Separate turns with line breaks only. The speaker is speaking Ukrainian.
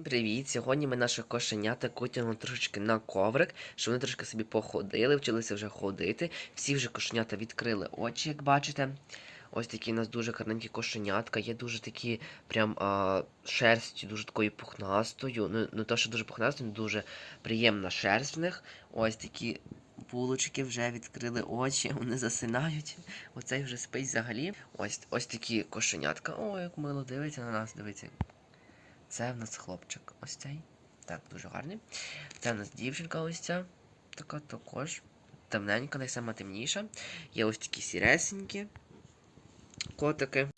Всім привіт! Сьогодні ми наших кошенята котяємо трошечки на коврик, щоб вони трошки собі походили, вчилися вже ходити. Всі вже кошенята відкрили очі, як бачите. Ось такі у нас дуже гарненькі кошенятка. Є дуже такі прям а, шерстю, дуже такою пухнастою. Ну, не то, що дуже пухнастою, дуже приємна шерсть в них. Ось такі булочки вже відкрили очі, вони засинають. Оцей вже спить взагалі. Ось ось такі кошенятка. О, як мило дивиться на нас, дивиться. Це в нас хлопчик. Ось цей. Так, дуже гарний. Це в нас дівчинка ось ця. Така також. Темненька, найсама темніша. Є ось такі сіресенькі котики.